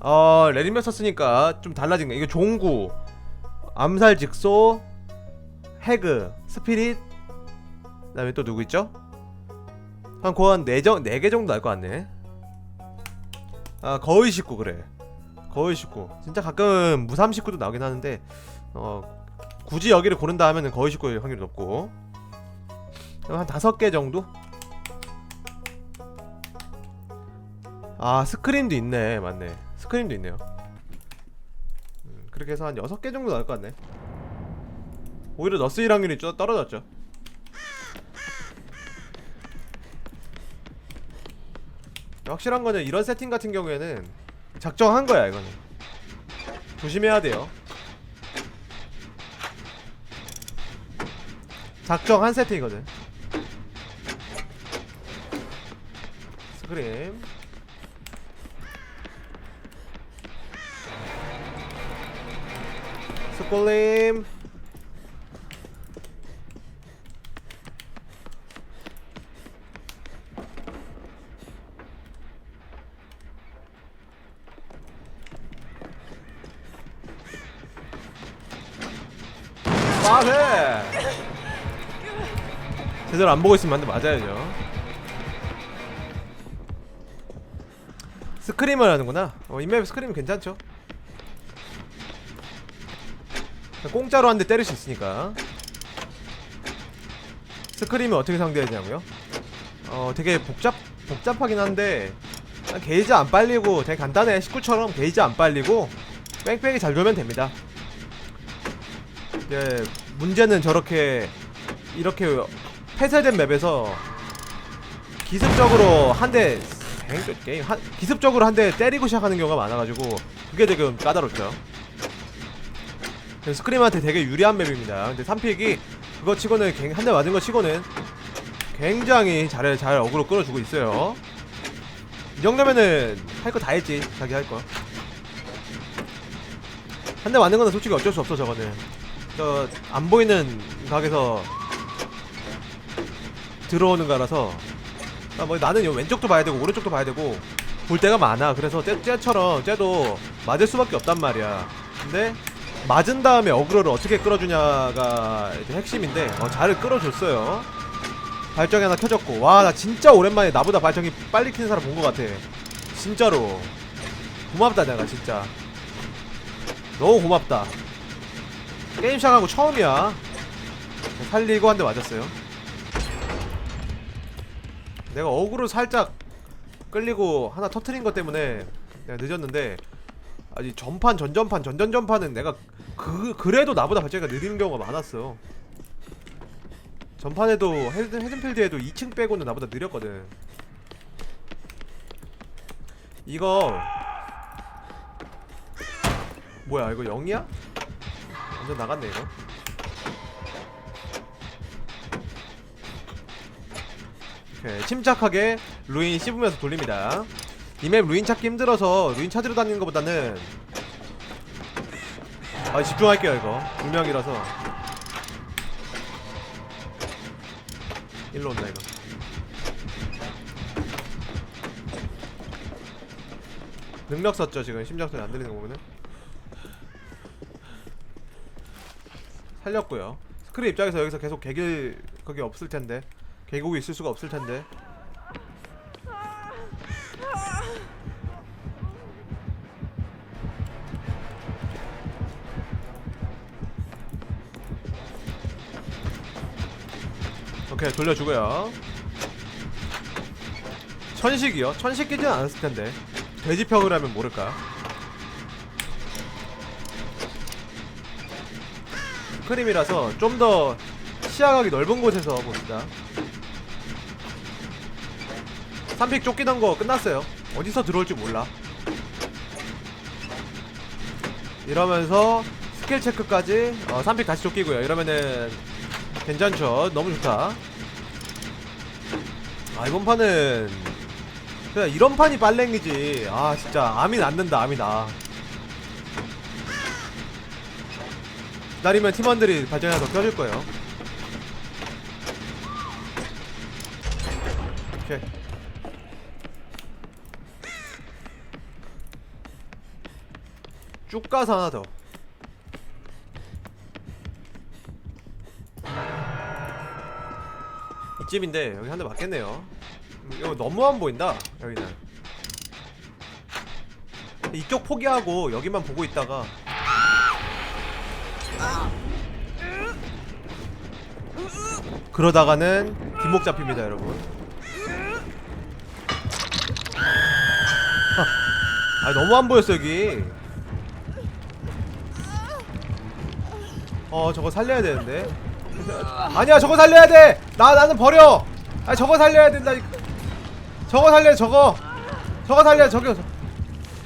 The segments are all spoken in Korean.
어 레디면 썼으니까 좀 달라진 거. 이거 종구 암살 직소 해그 스피릿 그 다음에 또 누구 있죠? 한 고한 4정 4개 정도 날 것 같네. 아 거의 식구 그래. 거의 식구. 진짜 가끔 무삼 식구도 나오긴 하는데 어 굳이 여기를 고른다 하면은 거의 식구일 확률이 높고. 한 다섯 개 정도? 아 스크림도 있네. 맞네. 스크림도 있네요. 음, 그렇게 해서 한 여섯 개 정도 나올 것 같네. 오히려 너스일 확률이 좀 떨어졌죠. 확실한 거는 이런 세팅 같은 경우에는 작정한 거야 이거는. 조심해야 돼요. 작정한 세팅이거든. 스크림 스콜림 맞해 제대로 안 보고 있으면 한대 맞아야죠. 스크림을 하는구나. 어, 인맵 스크림 괜찮죠 공짜로 한 대 때릴 수 있으니까 스크림을 어떻게 상대해야 되냐고요? 어 되게 복잡 복잡하긴 한데 게이지 안 빨리고 되게 간단해 19처럼 게이지 안 빨리고 뺑뺑이 잘 돌면 됩니다 예, 문제는 저렇게 이렇게 폐쇄된 맵에서 기습적으로 한 대 게임 한, 기습적으로 한 대 때리고 시작하는 경우가 많아가지고 그게 되게 까다롭죠. 그래서 스크림한테 되게 유리한 맵입니다. 근데 3픽이 그거 치고는 한 대 맞은 거 치고는 굉장히 잘, 잘 어그로 끌어주고 있어요. 이 정도면은 할 거 다 했지. 자기 할 거. 한 대 맞는 거는 솔직히 어쩔 수 없어 저거는. 저 안 보이는 각에서 들어오는 거라서 아, 뭐 나는 요 왼쪽도 봐야 되고 오른쪽도 봐야 되고 볼 때가 많아. 그래서 쟤, 쟤처럼 쟤도 맞을 수밖에 없단 말이야. 근데 맞은 다음에 어그로를 어떻게 끌어주냐가 이제 핵심인데 어, 잘 끌어줬어요. 발정이 하나 켜졌고 와 나 진짜 오랜만에 나보다 발정이 빨리 켜는 사람 본 것 같아. 진짜로 고맙다 내가 진짜 너무 고맙다. 게임 시작하고 처음이야. 살리고 한 대 맞았어요. 내가 어그로 살짝 끌리고 하나 터트린 것 때문에 내가 늦었는데 아니 전판 전전판 전전전판은 내가 그 그래도 나보다 발전기가 느리는 경우가 많았어. 전판에도 헤든 헤든필드에도 2층 빼고는 나보다 느렸거든. 이거 뭐야 이거 0이야? 완전 나갔네 이거. 오케이, 침착하게 루인 씹으면서 돌립니다. 이 맵 루인 찾기 힘들어서 루인 찾으러 다니는 것보다는 아 집중할게요 이거. 두 명이라서. 일로 온다 이거. 능력 썼죠 지금. 심장 소리 안 들리는 거 보면은. 살렸고요. 스크린 입장에서 여기서 계속 개길 그게 없을 텐데. 계곡이 있을 수가 없을 텐데 오케이 돌려주고요. 천식이요? 천식 끼진 않았을 텐데. 돼지평을 하면 모를까? 크림이라서 좀 더 시야각이 넓은 곳에서 봅시다. 3픽 쫓기던 거 끝났어요. 어디서 들어올지 몰라. 이러면서 스킬 체크까지 어, 3픽 다시 쫓기고요. 이러면은 괜찮죠. 너무 좋다 아 이번 판은 그냥 이런 판이 빨랭이지 아 진짜 암이 낫는다 암이 나 기다리면 팀원들이 발전해서 껴줄 거예요 오케이. 쭉 가서 하나 더. 이집인데 여기 한 대 맞겠네요. 음, 이거 너무 안 보인다. 여기는. 이쪽 포기하고 여기만 보고 있다가 그러다가는 뒷목 잡힙니다, 여러분. 아, 너무 안 보였어 여기. 어, 저거 살려야 되는데. 아니야, 저거 살려야 돼. 나 나는 버려. 아, 저거 살려야 된다. 저거 살려, 저거. 저거 살려, 저기.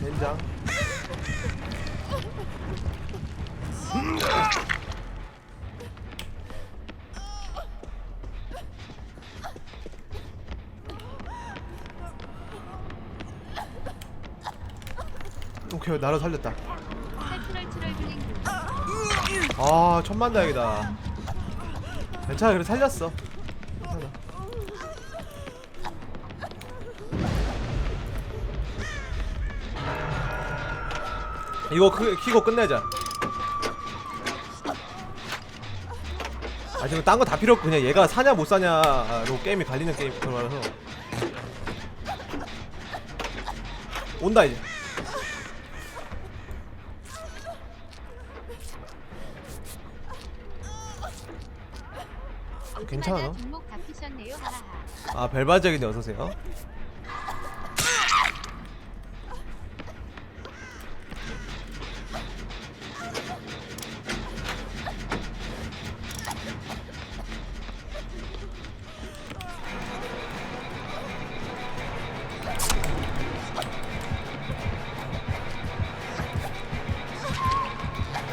된장. 오케이, 나를 살렸다. 아 천만 다행이다 괜찮아 그래 살렸어. 괜찮아. 이거 크, 키고 끝내자. 아 지금 딴 거 다 필요 없고 그냥 얘가 사냐 못 사냐로 게임이 갈리는 게임 그거라서. 온다 이제 괜찮아. 아 벨바적이네 어서오세요.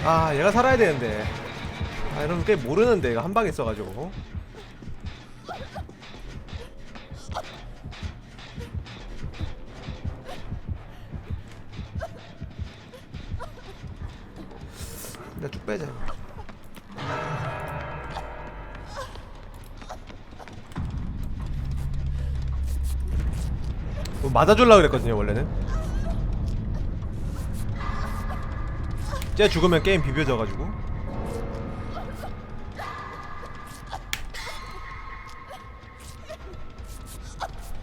아 얘가 살아야 되는데. 아 이러면 꽤 모르는데 이거 한 방에 써가지고 일단 쭉 빼자. 뭐 맞아줄라 그랬거든요 원래는. 쟤 죽으면 게임 비벼져가지고.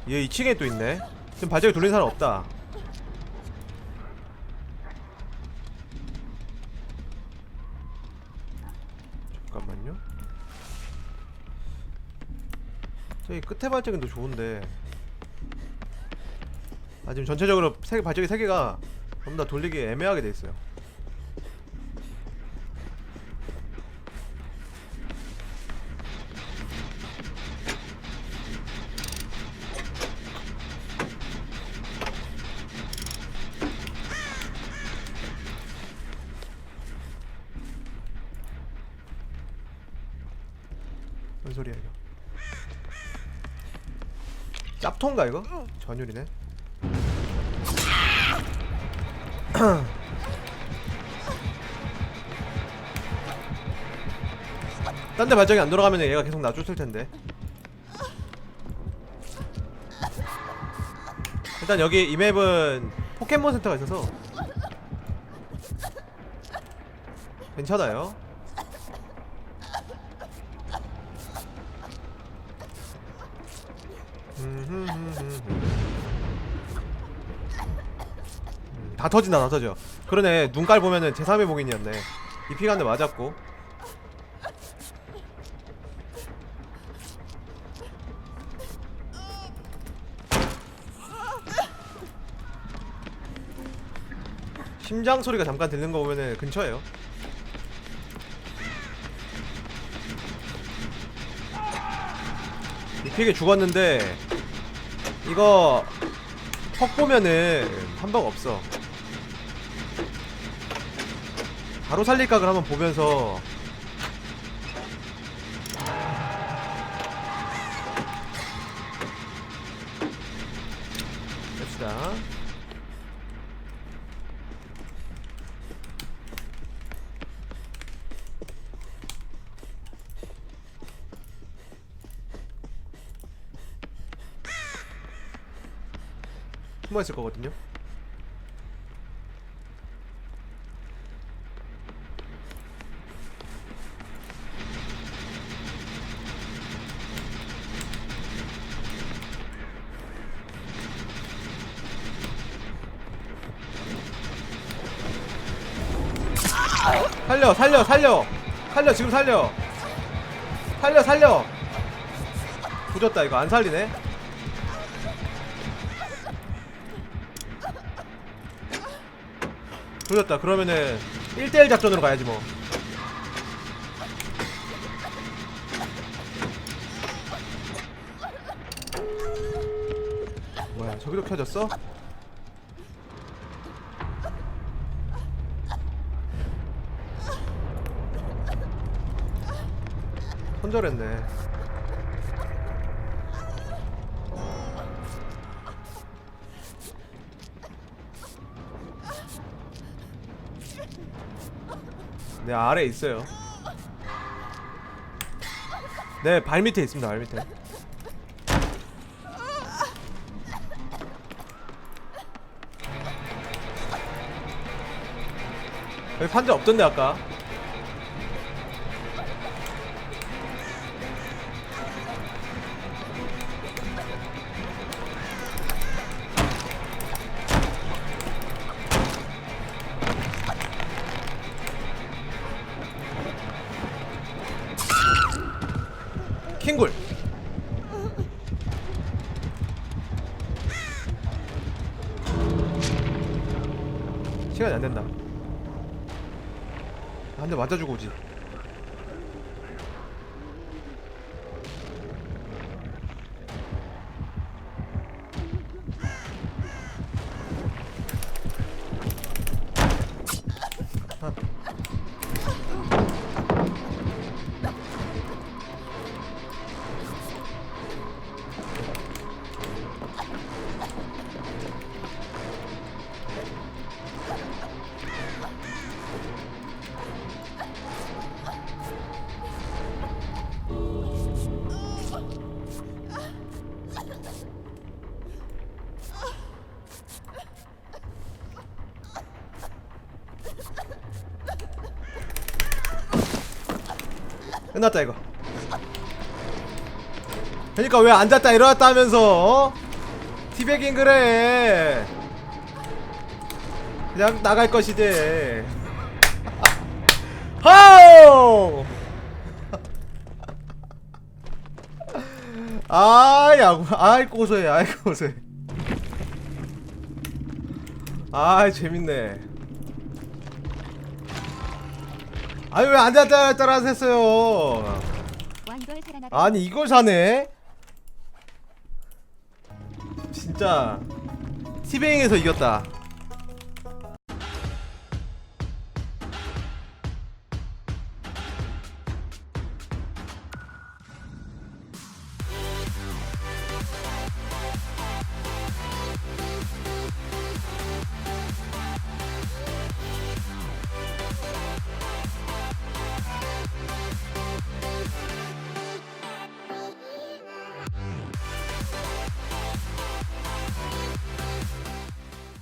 얘 2층에 또 있네. 지금 발전기 돌린 사람 없다. 저기 끝에 발전기도 좋은데. 아 지금 전체적으로 세 발전기 세 개가 전부 다 돌리기 애매하게 돼 있어요. 뭔 소리야 이거? 짭통가 이거? 전율이네. 딴 데 발전이 안 돌아가면 얘가 계속 놔줬을 텐데. 일단 여기 이 맵은 포켓몬 센터가 있어서 괜찮아요. 다 터진다 다 터져. 그러네 눈깔 보면은 제3의 봉인이었네. 이 피가 한대 맞았고. 심장 소리가 잠깐 들리는 거 보면은 근처에요. 이 피게 죽었는데 이거 턱 보면은 한방 없어. 바로 살릴 각을 한번 보면서 봅시다. 숨어 있을 거거든요. 살려 살려 살려. 살려 지금 살려. 살려 살려. 부졌다 이거. 안 살리네. 부졌다. 그러면은 1대1 작전으로 가야지 뭐. 뭐야 저기로 켜졌어? 손절했네. 네 아래 있어요. 네 발 밑에 있습니다 발 밑에. 여기 판자 없던데 아까 킹굴. 시간이 안 된다. 한 대 맞아주고 오지 끝났다 이거. 그러니까 왜 앉았다 일어났다 하면서 어? 티베깅 그래. 그냥 나갈 것이지. 하우 아야 아이 고소해 아이 고소해. 아이 재밌네 아니 왜 앉았다 따라 했어요 왕걸 살아나. 아니 이걸 사네? 진짜 티베잉에서 이겼다